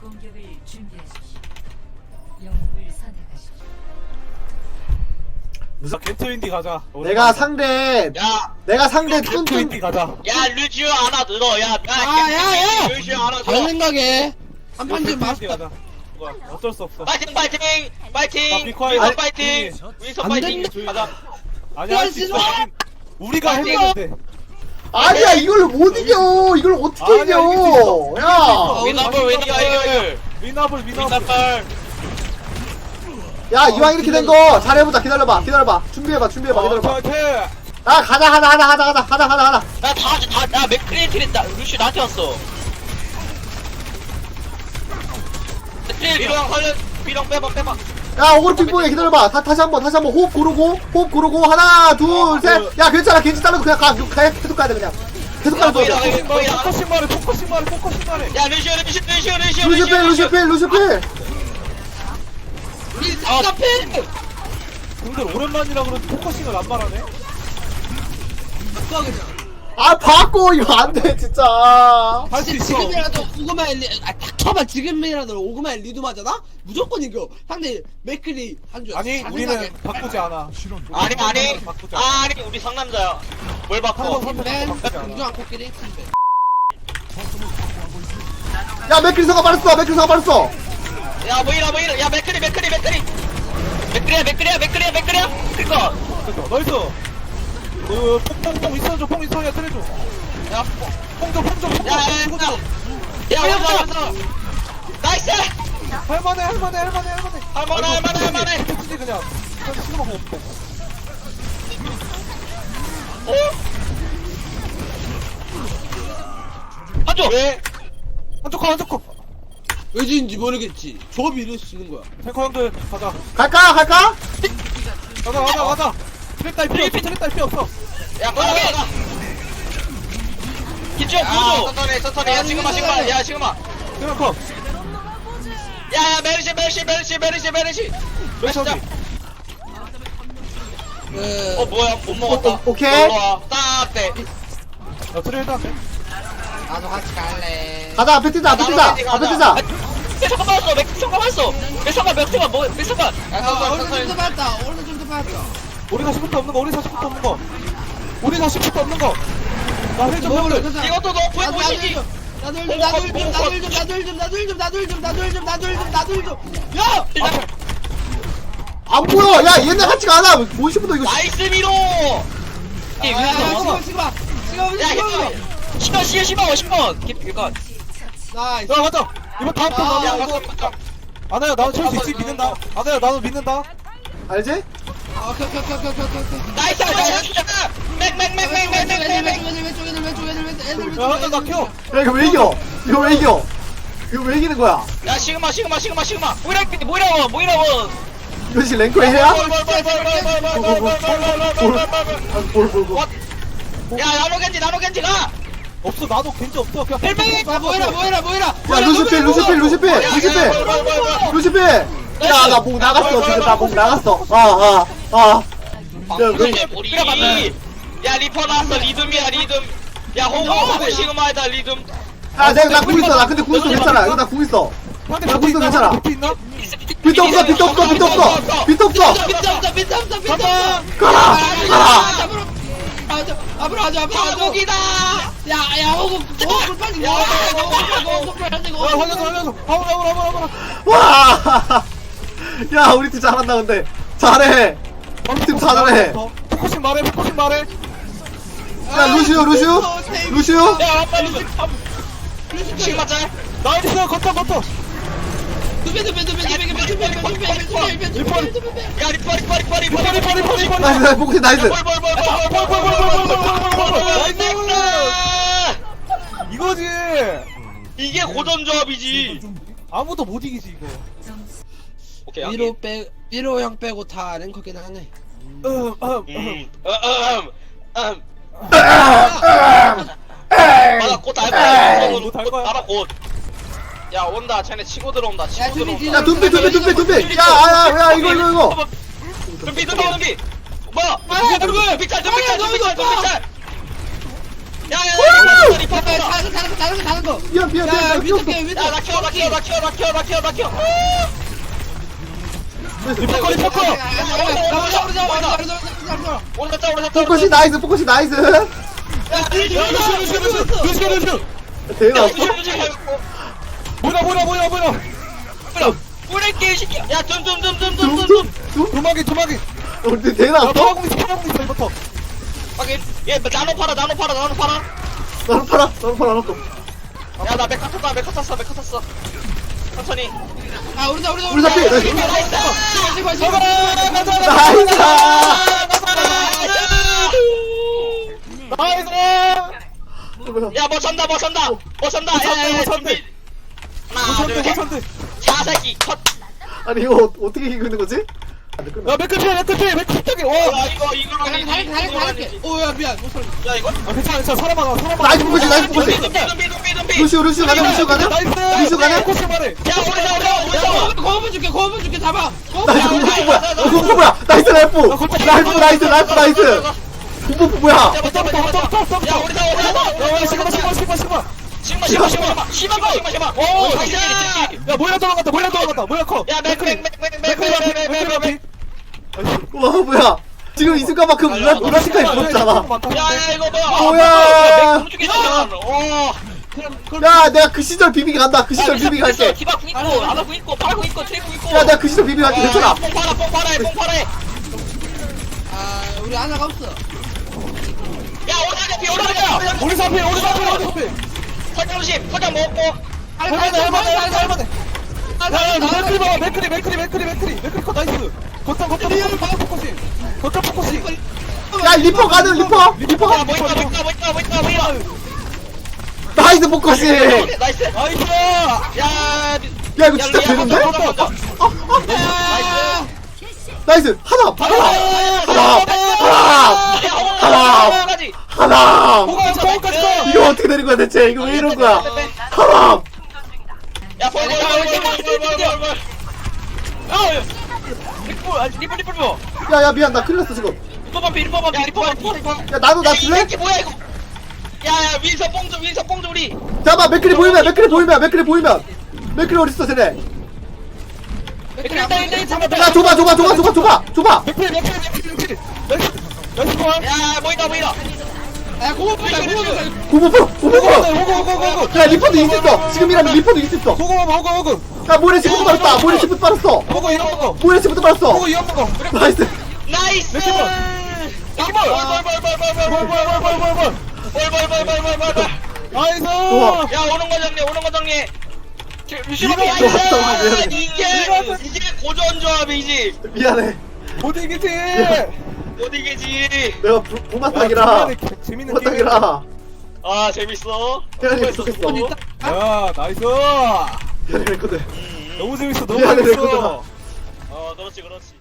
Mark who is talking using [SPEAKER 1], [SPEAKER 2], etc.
[SPEAKER 1] 공격을 준비하십시오. 영웅을 선택하십시오.
[SPEAKER 2] 무슨 겐트윈디 가자.
[SPEAKER 3] 내가 상대
[SPEAKER 4] 야,
[SPEAKER 3] 내가 상대
[SPEAKER 2] 겐트윈디 가자.
[SPEAKER 4] 야, 루지오 하나 늘어. 야,
[SPEAKER 5] 아, 야, 야!
[SPEAKER 4] 루지오 하나
[SPEAKER 5] 다른
[SPEAKER 4] 늘어.
[SPEAKER 5] 생각에 한판좀
[SPEAKER 2] 겐트윈디
[SPEAKER 5] 마스터
[SPEAKER 2] 가자. 뭐야, 어쩔 수 없어.
[SPEAKER 4] 파이팅, 파이팅,
[SPEAKER 2] 자,
[SPEAKER 4] 파이팅. 윈서
[SPEAKER 2] 아니,
[SPEAKER 4] 파이팅. 윈서
[SPEAKER 3] 안
[SPEAKER 4] 파이팅.
[SPEAKER 5] 된다.
[SPEAKER 4] 가자.
[SPEAKER 2] 아니야, 할수 있어. 우리가
[SPEAKER 4] 파이팅.
[SPEAKER 2] 해보는데.
[SPEAKER 3] 아니야 이걸 못 이겨 이걸 어떻게
[SPEAKER 2] 아니야,
[SPEAKER 3] 이겨
[SPEAKER 2] 수.
[SPEAKER 3] 야
[SPEAKER 4] 위너블, 위
[SPEAKER 2] 위너블, 위너블.
[SPEAKER 4] 위너블.
[SPEAKER 3] 야 이왕 이렇게 된 거 잘해보자. 기다려봐 기다려봐. 준비해봐 준비해봐
[SPEAKER 2] 어,
[SPEAKER 3] 기다려봐.
[SPEAKER 2] 저, 저.
[SPEAKER 3] 아 가자 하자 하자 하자 하자 하자 하자 하자
[SPEAKER 4] 야, 다, 다, 야, 맥크리에트리, 나, 루시오 나한테 왔어. 비룡 살려, 비룡 빼봐, 빼봐.
[SPEAKER 3] 야 오그로 핑퐁해 기다려봐. 다, 다시 한번 다시 한번 호흡 고르고 호흡 고르고. 하나 둘 셋 야 괜찮아. 괜찮 잘라도 그냥 가 가- 계속 가야 돼 그냥 계속 가야 돼.
[SPEAKER 2] 포커싱 말해, 포커싱 말해, 포커싱 말해.
[SPEAKER 4] 야, 루시오, 루시오, 루시오, 루시오,
[SPEAKER 3] 루시필 루시필 루시필
[SPEAKER 5] 우리 답답해
[SPEAKER 2] 근데 오랜만이라 그런지 포커싱을 안 말하네.
[SPEAKER 5] 바꿔 그냥
[SPEAKER 3] 아 바꿔 이거 안 돼 진짜
[SPEAKER 2] 할 수 있어.
[SPEAKER 5] 지금이라도 오그마 엘리 아 닥쳐봐 지금이라도 오그마 엘리도 맞잖아 무조건 이겨 상대 맥클리 한 줄
[SPEAKER 2] 아니, 우리는 바꾸지 않아.
[SPEAKER 4] 아니, 아니.
[SPEAKER 2] 바꾸지 않아.
[SPEAKER 4] 아니, 우리 상남자야. 뭘 바꿔?
[SPEAKER 2] 한번 선택
[SPEAKER 5] 맨
[SPEAKER 2] 바꾸지 않아.
[SPEAKER 5] 공정한 코끼리
[SPEAKER 3] 야 맥크리서가 빠졌어 맥크리서가 빠졌어
[SPEAKER 4] 야, 뭐이라, 뭐이라. 야, 맥크리, 맥크리, 맥크리. 맥크리야, 맥크리야, 맥크리야, 맥크리야.
[SPEAKER 2] 그죠, 나이스. 그, 뽕뽕뽕 있어줘, 뽕 있어야 때려줘.
[SPEAKER 4] 야,
[SPEAKER 2] 뽕줘, 뽕줘, 뽕줘.
[SPEAKER 4] 야, 야, 야. 야, 왔어, 왔어. 나이스!
[SPEAKER 2] 할만해, 할만해, 할만해, 할만해.
[SPEAKER 4] 할만해, 할만해, 할만해.
[SPEAKER 2] 그치, 그냥. 그냥 신호만 없고.
[SPEAKER 4] 어? 한쪽!
[SPEAKER 2] 왜? 한쪽 커, 한쪽 커.
[SPEAKER 5] 왜지인지 모르겠지 조합이 이럴 수 있는 거야
[SPEAKER 2] 탱커 형들, 가자.
[SPEAKER 3] 갈까 갈까
[SPEAKER 2] 가자, 가자, 가자. 트랩 딸 필요 없어, 딸 필요 없어.
[SPEAKER 4] 야, 빠르게! 기쪽, 보조! 천천히, 천천히. 야, 지금아, 지금아. 야, 지금아.
[SPEAKER 2] 그냥 커.
[SPEAKER 4] 야, 야, 메르시, 메르시, 메르시, 메르시, 메르시.
[SPEAKER 2] 메르시.
[SPEAKER 5] 그
[SPEAKER 4] 어, 뭐야, 못 먹었다.
[SPEAKER 3] 오, 오, 오케이.
[SPEAKER 4] 올라와. 딱 돼.
[SPEAKER 2] 야, 트랩 일단 돼.
[SPEAKER 5] 나도 같이 갈래
[SPEAKER 3] 가자 앞에 뛰자 앞에 뛰자 앞에 뛰자
[SPEAKER 4] 맥주가 맞았어, 맥주가 맞았어. 맥주가, 맥주가 뭐, 맥주가. 야,
[SPEAKER 5] 아
[SPEAKER 4] 천천히,
[SPEAKER 5] 오른쪽
[SPEAKER 4] 천천히.
[SPEAKER 5] 좀 봤다 오른쪽 좀 봤다
[SPEAKER 2] 우리 40부터 없는 거, 우리 40부터 없는 거. 우리 40부터 없는 거. 나 해줘, 형들.
[SPEAKER 4] 이것도 너프의
[SPEAKER 5] 나도
[SPEAKER 4] 보시지.
[SPEAKER 5] 나도 좀 나도 좀 나도 좀 나도 좀 나도 좀 나도 좀 나도 좀 나도 좀 나도 좀야
[SPEAKER 3] 안 보여 야 얘네 같이가 않아 모시부터 이거
[SPEAKER 4] 나이스 미로!
[SPEAKER 5] 이야
[SPEAKER 4] 위에서.
[SPEAKER 5] 시간 시간 시간
[SPEAKER 4] 야,
[SPEAKER 5] 시간
[SPEAKER 4] 10번, 10번, 10번. 기피가.
[SPEAKER 5] 나이스
[SPEAKER 2] 야, 가자. 이번 다음 턴
[SPEAKER 5] 아,
[SPEAKER 4] 야,
[SPEAKER 2] 나도.
[SPEAKER 4] 가서, 가서.
[SPEAKER 2] 아나야, 나도 칠수 있지, 믿는다. 아나야, 나도 믿는다.
[SPEAKER 3] 알지?
[SPEAKER 5] 아, 오케이 오케이 오케이 오케이 오케이 오케이
[SPEAKER 4] 나이스, 나이스. 맥, 맥, 맥, 맥, 맥, 맥, 맥, 맥.
[SPEAKER 5] 왼쪽 애들 왼쪽 애들 왼쪽 애들 왼쪽
[SPEAKER 2] 야, 한대 나 켜.
[SPEAKER 3] 야 이거 왜 이겨 이거 왜 이겨 이거 왜 이기는 거야
[SPEAKER 4] 야, 시그마, 시그마, 시그마, 시그마. 모이라, 모이라원, 모이라원.
[SPEAKER 3] 이것이 랭커 해야? 볼볼볼
[SPEAKER 4] 야, 나노겐지, 나노겐지 가!
[SPEAKER 2] 없어, 나도 겐지 없어. 그냥
[SPEAKER 4] 헬멧!
[SPEAKER 5] 아 뭐해라 뭐해라 뭐해라
[SPEAKER 3] 야 루시필 루시필 루시필 루시필 루시필 야나 목 나갔어 지금 나목 나갔어 아 아 아 야왜
[SPEAKER 4] 이제 우리. 야, 리퍼 나왔어, 리듬이야, 리듬. 야, 호구, 호구 시그마에다 리듬.
[SPEAKER 3] 아, 내가 나궁 있어. 나 근데 궁 있어. 괜찮아. 이거 나궁 있어.
[SPEAKER 2] 한대
[SPEAKER 3] 야, 거기서 괜찮아.
[SPEAKER 2] 비트 있나?
[SPEAKER 3] 비트 없어. 비트 없어. 비트 없어. 비트 없어.
[SPEAKER 5] 비트 없어 비트 없어 비트 없어
[SPEAKER 3] 가라. 가라.
[SPEAKER 5] 앞으로 가자 앞으로 가자 앞으로 가자
[SPEAKER 4] 한국이다!
[SPEAKER 5] 야야 호구 호구 빨리
[SPEAKER 4] 야,
[SPEAKER 5] 와 호구 빨리
[SPEAKER 2] 야, 살려줘, 살려줘. 화물, 화물, 화물, 화물.
[SPEAKER 3] 와. 야, 우리 팀 잘한다 근데. 잘해. 범팀 사전에
[SPEAKER 2] 포커싱 말해 포싱 말해
[SPEAKER 3] 야 루시오 루시오 루시오
[SPEAKER 4] 야 아빠 루시 루시 맞자
[SPEAKER 2] 나이스 걷다 걷다
[SPEAKER 3] 나이스 복팀 나이스
[SPEAKER 2] 이거지
[SPEAKER 4] 이게 고전 조합이지
[SPEAKER 2] 아무도 못 이기지 이거
[SPEAKER 4] 오케이,
[SPEAKER 5] 위로 빼 위로 형 빼고 다 랭커긴 하네.
[SPEAKER 2] 음, 음, 음.
[SPEAKER 4] 음, 음, 음, 음. 맞아, 곧. 야, 온다. 쟤네 치고 들어온다. 치고 들어온다.
[SPEAKER 3] 야, 둠비, 둠비, 둠비, 둠비. 야, 야, 야, 이거, 이거, 이거.
[SPEAKER 4] 둠비, 둠비, 둠비. 뭐야?
[SPEAKER 5] 아,
[SPEAKER 4] 둠비 짤, 둠비 짤, 둠비 짤, 둠비 짤. 야야야 리퍼 리퍼
[SPEAKER 5] 거 다른 거 다른 거 다른 거
[SPEAKER 3] 미안 미안
[SPEAKER 5] 야
[SPEAKER 3] 미안
[SPEAKER 5] 위쪽
[SPEAKER 3] 미안
[SPEAKER 5] 깨 위쪽
[SPEAKER 4] 야나 키워 나 키워 나 키워 나 키워 나 키워 나 키워
[SPEAKER 2] 리퍼커 리 퍼커
[SPEAKER 4] 오늘 잡자 오늘 잡자
[SPEAKER 3] 포커시 나이스 포커시 나이스.
[SPEAKER 2] 루시오 루시오
[SPEAKER 3] 없어?
[SPEAKER 2] 뭐야 뭐야 뭐야 뭐야?
[SPEAKER 4] 뿌릴게 시켜. 야좀좀좀좀좀좀?
[SPEAKER 2] 도마기 도마기.
[SPEAKER 3] 우리 없어?
[SPEAKER 2] 파라공 있어 파라공 있어 이거부터
[SPEAKER 4] 확인 얘 나노 팔아 나노 팔아 나노 팔아.
[SPEAKER 3] 나는 팔아 나는 팔아 놓고
[SPEAKER 4] 야나 메카 탔다 메카 탔어 메카 탔어 천천히.
[SPEAKER 5] 아 우리다 우리다
[SPEAKER 3] 우리 잡히 나이스
[SPEAKER 4] 나이스.
[SPEAKER 5] 제발 제발
[SPEAKER 3] 나이스.
[SPEAKER 2] 나이스.
[SPEAKER 4] 야뭐 선다 뭐 선다. 뭐 선다.
[SPEAKER 2] 뭐 선대,
[SPEAKER 4] 야야야
[SPEAKER 2] 뭐 선대.
[SPEAKER 4] 준비. 하나 둘셋.
[SPEAKER 2] 무선대.
[SPEAKER 4] 자새끼 컷.
[SPEAKER 3] 아니 이거 어- 어떻게 이기고 있는 거지?
[SPEAKER 2] 야 맥크필 맥크필 맥크필
[SPEAKER 4] 와야 이거 이거
[SPEAKER 5] 다른 다른 다른 다른 오야 미안 못 살려
[SPEAKER 4] 야 이거
[SPEAKER 2] 아, 괜찮아 괜찮아 살아봐 살아봐
[SPEAKER 3] 나이스 포커시 나이스 포커시
[SPEAKER 4] dumpi dumpi dumpi dumpi
[SPEAKER 3] 루시오 루시오 가냐 루시오 가냐?
[SPEAKER 2] 나이스
[SPEAKER 3] 루시오 가냐?
[SPEAKER 2] 코스 말해
[SPEAKER 4] 야 우리다 우리다 우리다
[SPEAKER 5] 거부 줄게 거부 줄게 잡아
[SPEAKER 3] 나이스 공포 뭐야 어 공포 뭐야 나이스 랄프 랄프 나이스 랄프 나이스 공포 뭐야
[SPEAKER 4] 잡아 잡아 잡아 잡아 야 우리다
[SPEAKER 2] 야 시그마 시그마 시그마 시그마
[SPEAKER 4] 시마 시마 시마 시마 시마 시마 오 나이스
[SPEAKER 2] 야 모이라 도망갔다 모이라 도망갔다 모이라
[SPEAKER 4] 커야
[SPEAKER 2] 맥크리 맥크리
[SPEAKER 4] 맥맥맥맥맥맥맥맥
[SPEAKER 2] 맥크리
[SPEAKER 3] 와 뭐야? 지금 이 순간만큼 누나 색깔이 부럽잖아.
[SPEAKER 4] 야야 이거 뭐야?
[SPEAKER 5] 그럼 그럼
[SPEAKER 3] 야 내가 그 시절 비비기 간다. 그 시절 비비기 갈게.
[SPEAKER 4] 디바 궁 있고 아나 궁 있고 파라 궁 있고 트레 궁 있고.
[SPEAKER 3] 야 내가 그 시절 비비기 갈게. 괜찮아.
[SPEAKER 4] 뽕 팔아 뽕 팔아 뽕 팔아.
[SPEAKER 5] 야아 우리 하나가 없어
[SPEAKER 4] 오른쪽 피 오른쪽
[SPEAKER 2] 우리 사피 우리 사피
[SPEAKER 4] 설정 10 설정 먹고.
[SPEAKER 2] 할만해 할만해 할만해 야 맥크리 봐봐 맥크리 맥크리 맥크리 맥크리 맥크리 커 나이스 걷다 걷다 걷다 포커싱 걷다 포커싱
[SPEAKER 3] 야 리퍼 가는 리퍼 리퍼
[SPEAKER 4] 야, 뭐 있다, 뭐 있다, 뭐 있다, 뭐 있다, 뭐 있다.
[SPEAKER 3] 나이스 포커시 야
[SPEAKER 4] 나이스.
[SPEAKER 2] 나이스
[SPEAKER 4] 야,
[SPEAKER 3] 이거 진짜 되는데? 나이스 하나 하나 하나 하나
[SPEAKER 4] 가지.
[SPEAKER 3] 하나
[SPEAKER 2] 뭐가 저거까지 가
[SPEAKER 3] 이거 어떻게 되는 거야 대체 이거 왜 이런 거야 하나
[SPEAKER 4] 야, 벌, 벌, 벌, 벌, 야, 아, 리플.
[SPEAKER 3] 야야 미안 나 큰일 났어 지금
[SPEAKER 4] 리플 반피, 리플 반피, 리플 반피.
[SPEAKER 3] 야 나도 나
[SPEAKER 4] 이
[SPEAKER 3] 줄래?
[SPEAKER 4] 새끼 뭐야, 이거. 야, 야, 윈서 뽕 좀, 윈서 뽕 좀, 우리.
[SPEAKER 3] 잠깐만 맥클이 보이면 맥클이 보이면 맥클이 보이면 맥클이 어딨어 쟤네
[SPEAKER 4] 일단, 일단, 일단.
[SPEAKER 3] 야 줘봐 줘봐 줘봐 줘봐 줘봐 줘봐
[SPEAKER 2] 맥크리 맥크리 맥크리 나이스 나이스 볼
[SPEAKER 4] 야, 뭐이다, 뭐이다.
[SPEAKER 5] 야 고부 줄게 고부 줄게
[SPEAKER 3] 고고 프로 고고 프로
[SPEAKER 2] 호구 호구 호구 호구
[SPEAKER 3] 야 리퍼도 이길 수 있어 지금이라면 리퍼도 이길 수 있어
[SPEAKER 2] 호구 호구 호구
[SPEAKER 3] 야 모래 시프트 빨았다 모래 시프트 빨았어
[SPEAKER 2] 호구 이런 거
[SPEAKER 3] 모래 시프트 빨았어
[SPEAKER 2] 호구 이런 거
[SPEAKER 3] 나이스
[SPEAKER 4] 나이스.
[SPEAKER 2] 맥주 볼.
[SPEAKER 4] 벌, 벌, 벌, 벌, 벌, 벌, 벌, 벌, 벌, 벌, 벌, 벌, 벌. 벌, 벌, 벌, 벌, 벌, 벌, 벌.
[SPEAKER 2] 나이스
[SPEAKER 3] 우와.
[SPEAKER 4] 야, 오는 거 정리, 오는 거 정리.
[SPEAKER 2] 이거
[SPEAKER 4] 나이스.
[SPEAKER 3] 좋았어,
[SPEAKER 4] 이게, 이게 고전 조합이지.
[SPEAKER 3] 미안해
[SPEAKER 2] 못 이기지
[SPEAKER 4] 못 이기지.
[SPEAKER 3] 내가 부- 부마탁이라
[SPEAKER 2] 재밌는
[SPEAKER 3] 부마탁이라
[SPEAKER 4] 아, 재밌어.
[SPEAKER 3] 태연이 좋겠어
[SPEAKER 2] 야 나이스
[SPEAKER 3] 미안해 했거든
[SPEAKER 2] 너무 재밌어 너무
[SPEAKER 3] 미안해,
[SPEAKER 2] 재밌어
[SPEAKER 3] 그거다.
[SPEAKER 4] 어, 그렇지, 그렇지.